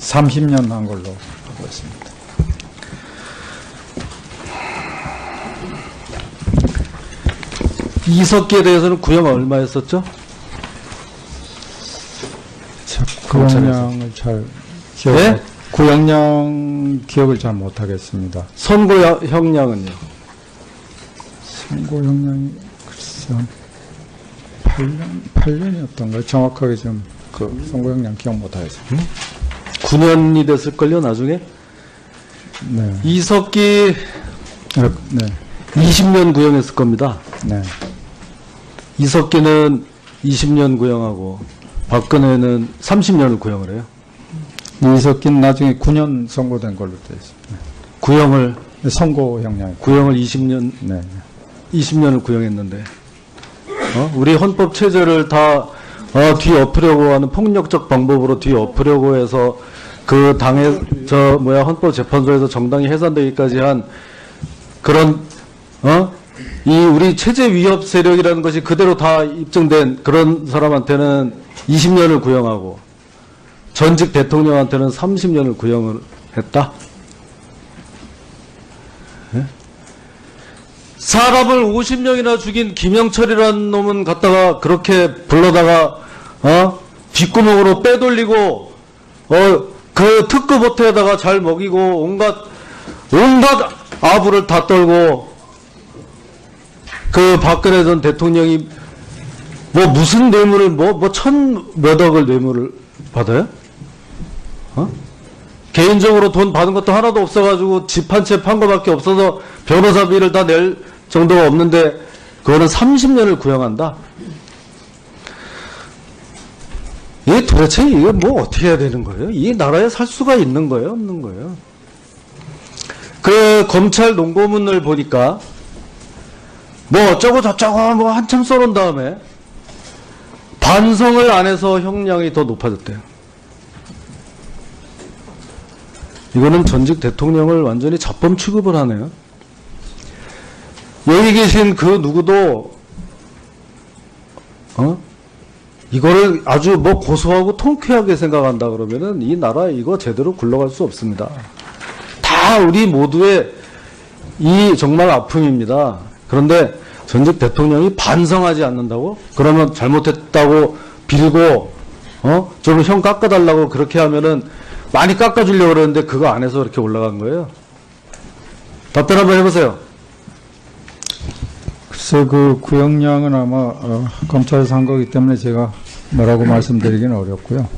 30년 한 걸로 하고 있습니다. 이석기에 대해서는 구형 얼마였었죠? 구형량을 잘 기억 네? 못- 구형량 기억을 잘 못하겠습니다. 선고 형량은요? 선고 형량이 글쎄 한 8년 8년이었던가요? 정확하게 좀그 선고 형량 기억 못하겠습니다. 9년이 됐을걸요, 나중에? 네, 이석기 어, 네, 20년 구형했을 겁니다. 네. 이석기는 20년 구형하고 박근혜는 30년을 구형을 해요. 이석기는 나중에 9년 선고된 걸로 되어 있습니다. 구형을 선고 형량. 구형을 20년 네. 20년을 구형했는데 어? 우리 헌법 체제를 다 어, 뒤엎으려고 하는 폭력적 방법으로 뒤엎으려고 해서 그 당의 저 뭐야 헌법재판소에서 정당이 해산되기까지 한 그런 어? 이 우리 체제 위협 세력이라는 것이 그대로 다 입증된 그런 사람한테는 20년을 구형하고 전직 대통령한테는 30년을 구형을 했다. 사람을 50명이나 죽인 김영철이라는 놈은 갖다가 그렇게 불러다가 어 뒷구멍으로 빼돌리고 어 그 특급 호텔에다가 잘 먹이고 온갖 온갖 아부를 다 떨고 그 박근혜 전 대통령이 뭐 무슨 뇌물을 뭐 뭐 천 몇억을 뇌물을 받아요? 어? 개인적으로 돈 받은 것도 하나도 없어가지고 집 한 채 판 거밖에 없어서 변호사비를 다 낼 정도가 없는데 그거는 30년을 구형한다. 이게 도대체 이게 뭐 어떻게 해야 되는 거예요? 이 나라에 살 수가 있는 거예요? 없는 거예요? 그 검찰 농고문을 보니까 뭐 어쩌고 저쩌고 뭐 한참 써놓은 다음에 반성을 안 해서 형량이 더 높아졌대요. 이거는 전직 대통령을 완전히 잡범 취급을 하네요. 여기 계신 그 누구도 어? 이거를 아주 뭐 고소하고 통쾌하게 생각한다 그러면은 이 나라 이거 제대로 굴러갈 수 없습니다. 다 우리 모두의 이 정말 아픔입니다. 그런데 전직 대통령이 반성하지 않는다고? 그러면 잘못했다고 빌고 어? 좀 형 깎아달라고 그렇게 하면은 많이 깎아주려고 그러는데 그거 안 해서 이렇게 올라간 거예요. 답변 한번 해보세요. 글쎄 그 구형량은 아마 어, 검찰에서 한 거기 때문에 제가 뭐라고 말씀드리기는 어렵고요.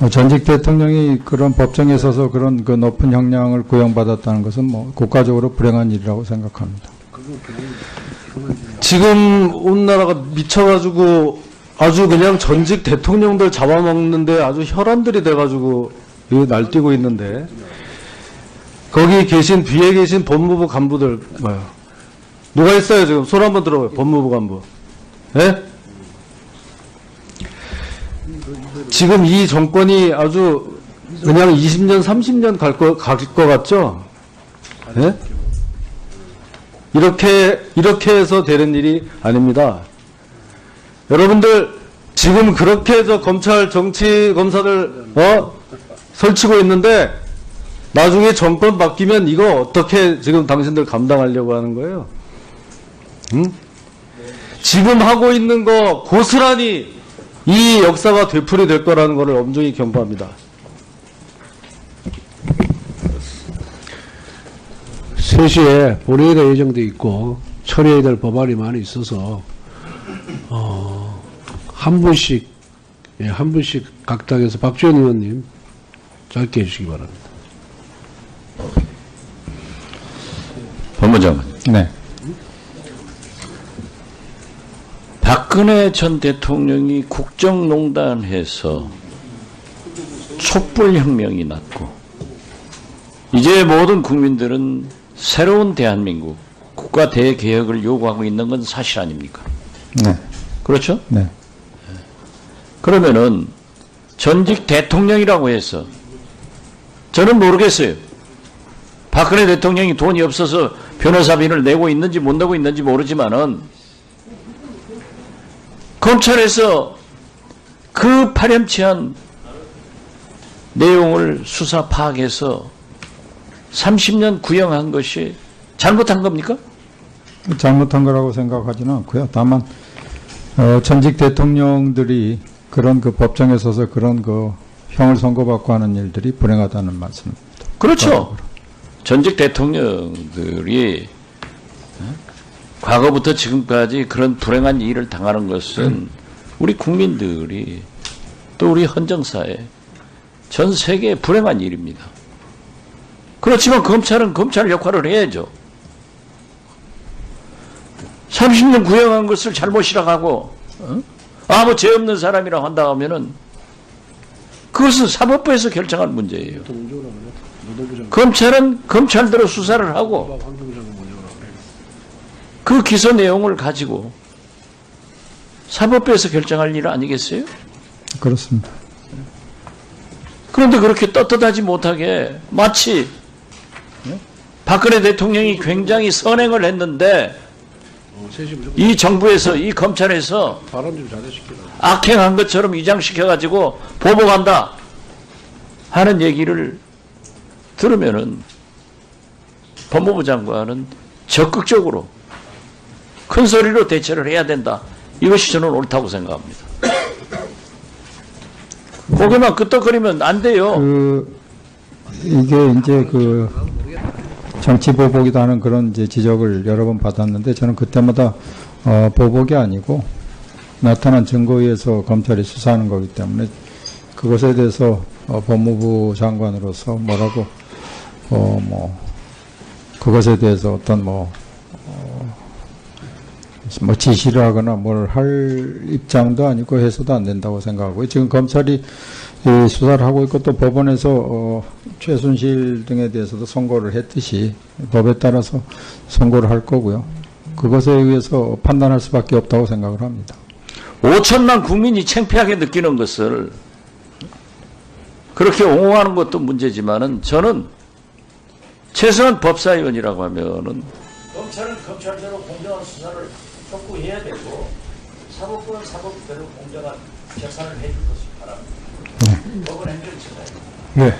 어, 전직 대통령이 그런 법정에 서서 그런 그 높은 형량을 구형받았다는 것은 뭐 국가적으로 불행한 일이라고 생각합니다. 지금 온 나라가 미쳐가지고 아주 그냥 전직 대통령들 잡아먹는데 아주 혈안들이 돼가지고 날뛰고 있는데 거기 계신 뒤에 계신 법무부 간부들 뭐요? 누가 있어요 지금 손 한번 들어봐요 법무부 간부. 예? 지금 이 정권이 아주 그냥 20년 30년 갈거갈것 같죠? 예? 이렇게 이렇게 해서 되는 일이 아닙니다. 여러분들 지금 그렇게 해서 검찰 정치 검사들 어 설치고 있는데 나중에 정권 바뀌면 이거 어떻게 지금 당신들 감당하려고 하는 거예요? 응? 지금 하고 있는 거 고스란히 이 역사가 되풀이 될 거라는 것을 엄중히 경고합니다. 3시에 본회의가 예정돼 있고 처리해야 될 법안이 많이 있어서 어, 한 분씩 예, 한 분씩 각 당에서 박지원 의원님 짧게 해주시기 바랍니다. 법무장관. 네. 박근혜 전 대통령이 국정농단해서 촛불혁명이 났고 이제 모든 국민들은 새로운 대한민국 국가 대개혁을 요구하고 있는 건 사실 아닙니까? 네. 그렇죠? 네. 그러면은 전직 대통령이라고 해서 저는 모르겠어요. 박근혜 대통령이 돈이 없어서 변호사비를 내고 있는지 못 내고 있는지 모르지만은 검찰에서 그 파렴치한 내용을 수사 파악해서 30년 구형한 것이 잘못한 겁니까? 잘못한 거라고 생각하지는 않고요. 다만 어, 전직 대통령들이 그런 그 법정에 서서 그런 그 형을 선고받고 하는 일들이 불행하다는 말씀입니다. 그렇죠. 전직 대통령들이 어? 과거부터 지금까지 그런 불행한 일을 당하는 것은 우리 국민들이 또 우리 헌정사에 전 세계에 불행한 일입니다. 그렇지만 검찰은 검찰 역할을 해야죠. 30년 구형한 것을 잘못이라고 하고 어? 아무 죄 없는 사람이라고 한다 하면은 그것은 사법부에서 결정할 문제예요. 검찰은 검찰대로 수사를 하고 그 기소 내용을 가지고 사법부에서 결정할 일 아니겠어요? 그렇습니다. 그런데 그렇게 떳떳하지 못하게 마치 박근혜 대통령이 굉장히 선행을 했는데 이 무조건 이 정부에서 이 검찰에서 발언 좀 잘해시키라. 악행한 것처럼 위장시켜 가지고 보복한다 하는 얘기를 들으면은 법무부 장관은 적극적으로 큰 소리로 대처를 해야 된다. 이것이 저는 옳다고 생각합니다. 고개만 끄덕거리면 안 돼요. 그 이게 이제 그 정치 보복이다 하는 그런 이제 지적을 여러 번 받았는데 저는 그때마다 어, 보복이 아니고 나타난 증거에 의해서 검찰이 수사하는 거기 때문에 그것에 대해서 어, 법무부 장관으로서 뭐라고 어 뭐 그것에 대해서 어떤 뭐, 어, 뭐 지시를 하거나 뭘 할 입장도 아니고 해서도 안 된다고 생각하고요. 지금 검찰이 이 수사를 하고 있고 또 법원에서 어, 최순실 등에 대해서도 선고를 했듯이 법에 따라서 선고를 할 거고요. 그것에 의해서 판단할 수밖에 없다고 생각을 합니다. 5천만 국민이 창피하게 느끼는 것을 그렇게 옹호하는 것도 문제지만은 저는 최소한 법사위원이라고 하면은 검찰은 검찰대로 공정한 수사를 촉구해야 되고 사법부는 사법대로 공정한 재판을 해줄 것을 네.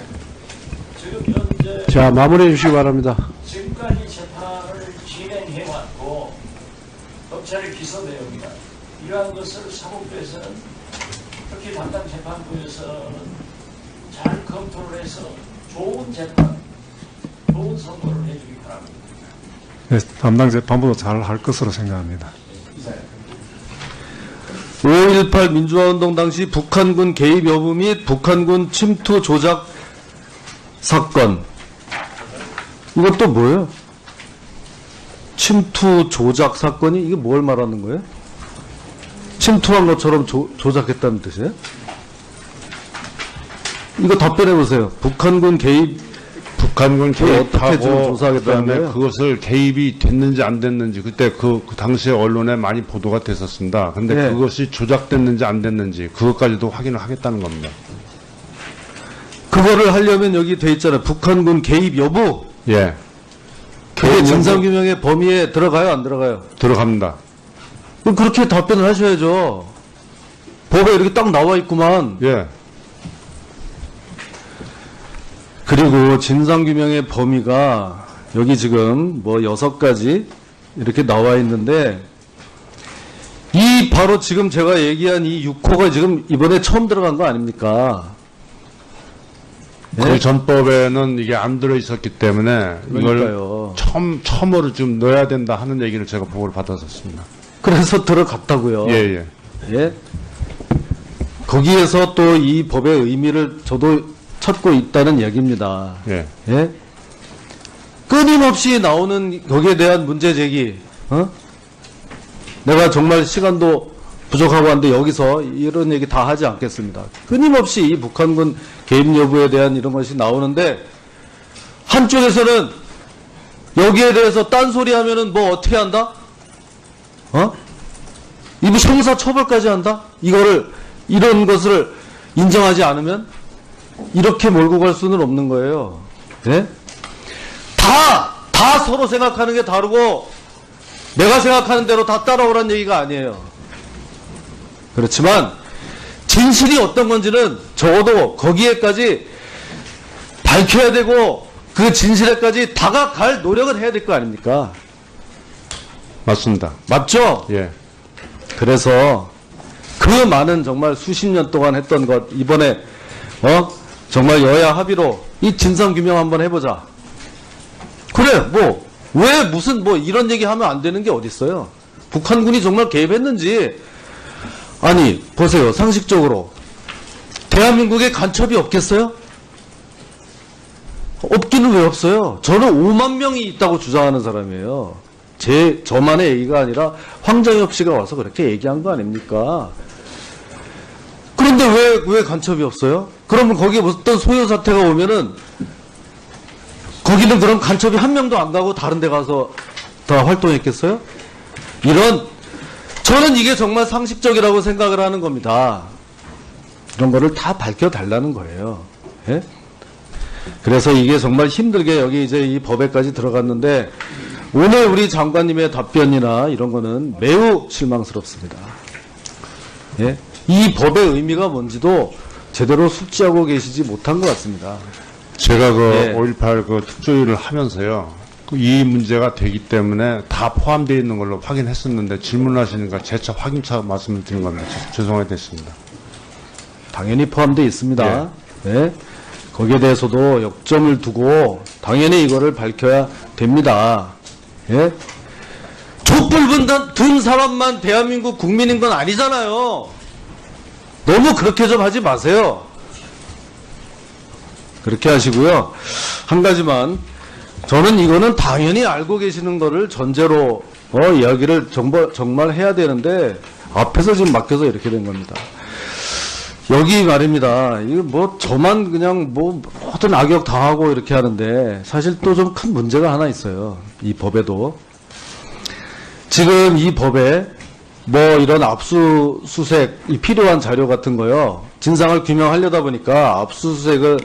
지금 현재 자, 마무리해 주시기 바랍니다. 지금까지 재판을 진행해 왔고 검찰의 기소 내용이나 이러한 것을 사법부에서는 특히 담당 재판부에서는 잘 검토를 해서 좋은 재판, 좋은 선고를 해주기 바랍니다. 네, 담당 재판부도 잘 할 것으로 생각합니다. 5.18 민주화운동 당시 북한군 개입 여부 및 북한군 침투 조작 사건. 이것도 뭐예요? 침투 조작 사건이 이게 뭘 말하는 거예요? 침투한 것처럼 조, 조작했다는 뜻이에요? 이거 답변해 보세요. 북한군 개입 북한군 그다음에 거예요? 그것을 개입이 됐는지 안 됐는지 그때 그, 그 당시에 언론에 많이 보도가 됐었습니다. 근데 네. 그것이 조작됐는지 안 됐는지 그것까지도 확인을 하겠다는 겁니다. 그거를 하려면 여기 돼 있잖아요. 북한군 개입 여부. 예, 그게 진상규명의 범위에 들어가요, 안 들어가요? 들어갑니다. 그럼 그렇게 답변을 하셔야죠. 법에 이렇게 딱 나와 있구만. 예, 그리고 진상규명의 범위가 여기 지금 뭐 여섯 가지 이렇게 나와 있는데 이 바로 지금 제가 얘기한 이 6호가 지금 이번에 처음 들어간 거 아닙니까? 네? 그 전법에는 이게 안 들어 있었기 때문에 이걸 그러니까요. 처음 처음으로 좀 넣어야 된다 하는 얘기를 제가 보고를 받았었습니다. 그래서 들어갔다고요. 예, 예. 예? 거기에서 또 이 법의 의미를 저도 찾고 있다는 얘기입니다. 예. 예? 끊임없이 나오는 거기에 대한 문제 제기, 어? 내가 정말 시간도 부족하고 한데 여기서 이런 얘기 다 하지 않겠습니다. 끊임없이 이 북한군 개입 여부에 대한 이런 것이 나오는데 한쪽에서는 여기에 대해서 딴소리 하면은 뭐 어떻게 한다? 어? 이부 형사 처벌까지 한다? 이거를 이런 것을 인정하지 않으면 이렇게 몰고 갈 수는 없는 거예요. 예? 다, 다 서로 생각하는 게 다르고, 내가 생각하는 대로 다 따라오란 얘기가 아니에요. 그렇지만, 진실이 어떤 건지는 적어도 거기에까지 밝혀야 되고 그 진실에까지 다가갈 노력을 해야 될 거 아닙니까? 맞습니다. 맞죠? 예. 그래서 그 많은 정말 수십 년 동안 했던 것 이번에 어 정말 여야 합의로 이 진상 규명 한번 해보자. 그래 뭐 왜 무슨 뭐 이런 얘기 하면 안 되는 게 어디 있어요? 북한군이 정말 개입했는지 아니 보세요 상식적으로 대한민국에 간첩이 없겠어요? 없기는 왜 없어요? 저는 5만 명이 있다고 주장하는 사람이에요. 제 저만의 얘기가 아니라 황정엽 씨가 와서 그렇게 얘기한 거 아닙니까? 그런데 왜 왜 간첩이 없어요? 그러면 거기에 어떤 소요 사태가 오면은 거기는 그럼 간첩이 한 명도 안 가고 다른 데 가서 다 활동했겠어요? 이런 저는 이게 정말 상식적이라고 생각을 하는 겁니다. 이런 거를 다 밝혀 달라는 거예요. 예? 그래서 이게 정말 힘들게 여기 이제 이 법에까지 들어갔는데 오늘 우리 장관님의 답변이나 이런 거는 매우 실망스럽습니다. 예? 이 법의 의미가 뭔지도 제대로 숙지하고 계시지 못한 것 같습니다. 제가 그 예. 5.18 그 특조위를 하면서요. 그이 문제가 되기 때문에 다 포함되어 있는 걸로 확인했었는데 질문하시니까 재차 확인차 말씀을 드린 겁니다. 죄- 죄송하게 됐습니다. 당연히 포함되어 있습니다. 예? 거기에 대해서도 역점을 두고 당연히 이거를 밝혀야 됩니다. 예? 촛불 분단 든 사람만 대한민국 국민인 건 아니잖아요. 너무 그렇게 좀 하지 마세요. 그렇게 하시고요. 한 가지만 저는 이거는 당연히 알고 계시는 거를 전제로 어, 이야기를 정말, 정말 해야 되는데 앞에서 지금 막혀서 이렇게 된 겁니다. 여기 말입니다. 이거 뭐 저만 그냥 뭐 모든 악역 다 하고 이렇게 하는데 사실 또 좀 큰 문제가 하나 있어요. 이 법에도 지금 이 법에 뭐 이런 압수수색이 필요한 자료 같은 거요. 진상을 규명하려다 보니까 압수수색을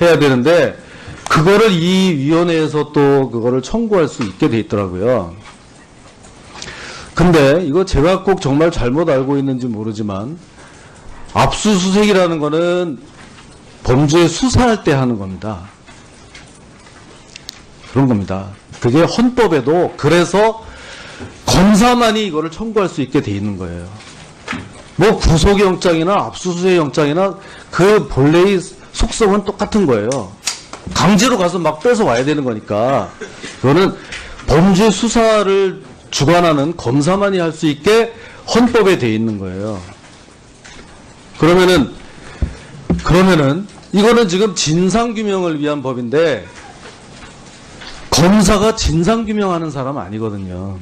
해야 되는데 그거를 이 위원회에서 또 그거를 청구할 수 있게 돼 있더라고요. 근데 이거 제가 꼭 정말 잘못 알고 있는지 모르지만 압수수색이라는 거는 범죄 수사할 때 하는 겁니다. 그런 겁니다. 그게 헌법에도 그래서 검사만이 이거를 청구할 수 있게 돼 있는 거예요. 뭐 구속영장이나 압수수색 영장이나 그 본래의 속성은 똑같은 거예요. 강제로 가서 막 뺏어 와야 되는 거니까 그거는 범죄 수사를 주관하는 검사만이 할 수 있게 헌법에 돼 있는 거예요. 그러면은 그러면은 이거는 지금 진상 규명을 위한 법인데 검사가 진상 규명하는 사람 아니거든요.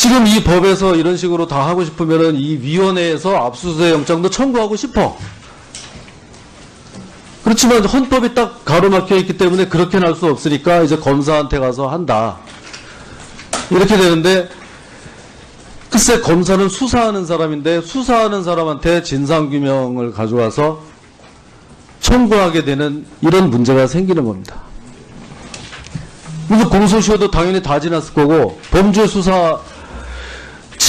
지금 이 법에서 이런 식으로 다 하고 싶으면은 이 위원회에서 압수수색 영장도 청구하고 싶어. 그렇지만 헌법이 딱 가로막혀 있기 때문에 그렇게는 할 수 없으니까 이제 검사한테 가서 한다. 이렇게 되는데 글쎄 검사는 수사하는 사람인데 수사하는 사람한테 진상규명을 가져와서 청구하게 되는 이런 문제가 생기는 겁니다. 무슨 공소시효도 당연히 다 지났을 거고 범죄 수사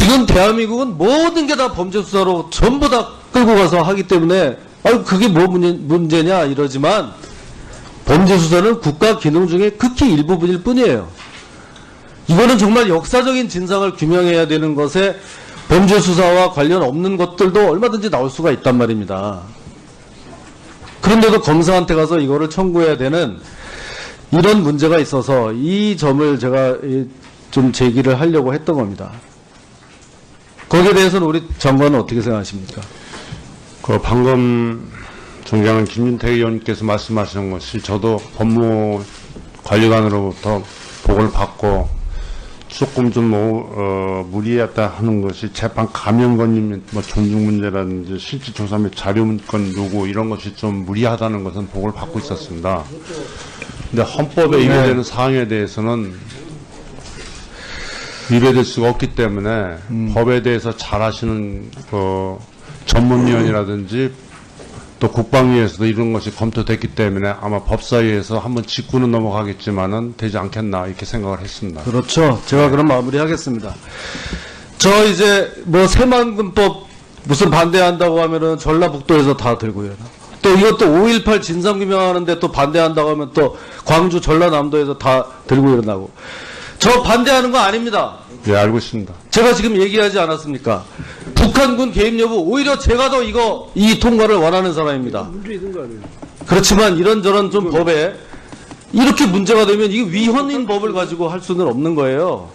지금 대한민국은 모든 게 다 범죄 수사로 전부 다 끌고 가서 하기 때문에 아유 그게 뭐 문제, 문제 냐 이러지만 범죄 수사는 국가 기능 중에 극히 일부분일 뿐이에요. 이거는 정말 역사적인 진상을 규명해야 되는 것에 범죄 수사와 관련 없는 것들도 얼마든지 나올 수가 있단 말입니다. 그런데도 검사한테 가서 이거를 청구해야 되는 이런 문제가 있어서 이 점을 제가 이- 좀 제기를 하려고 했던 겁니다. 거기에 대해서는 우리 장관은 어떻게 생각하십니까? 그 방금 존경하는 김윤태 의원님께서 말씀하신 것이 저도 법무관리관으로부터 보고를 받고 조금 좀 뭐, 어, 무리했다 하는 것이 재판 감염권님 뭐 존중 문제라든지 실질 조사 및 자료 문건 요구 이런 것이 좀 무리하다는 것은 보고를 받고 있었습니다. 근데 헌법에 위배되는 사항에 대해서는 위배될 수가 없기 때문에 법에 대해서 잘 아시는 그 전문위원이라든지 또 국방위에서도 이런 것이 검토됐기 때문에 아마 법사위에서 한번 짚고는 넘어가겠지만은 되지 않겠나 이렇게 생각을 했습니다. 그렇죠. 제가 그럼 마무리하겠습니다. 저 이제 뭐 새만금법 무슨 반대한다고 하면은 전라북도에서 다 들고요. 또 이것도 5.18 진상규명하는데 또 반대한다고 하면 또 광주 전라남도에서 다 들고 일어나고. 저 반대하는 거 아닙니다. 예, 알고 있습니다. 제가 지금 얘기하지 않았습니까? 북한군 개입 여부 오히려 제가 더 이거 이 통과를 원하는 사람입니다. 문제 있는 거 아니에요? 그렇지만 이런저런 좀 법에 이렇게 문제가 되면 이게 위헌인 법을 가지고 할 수는 없는 거예요.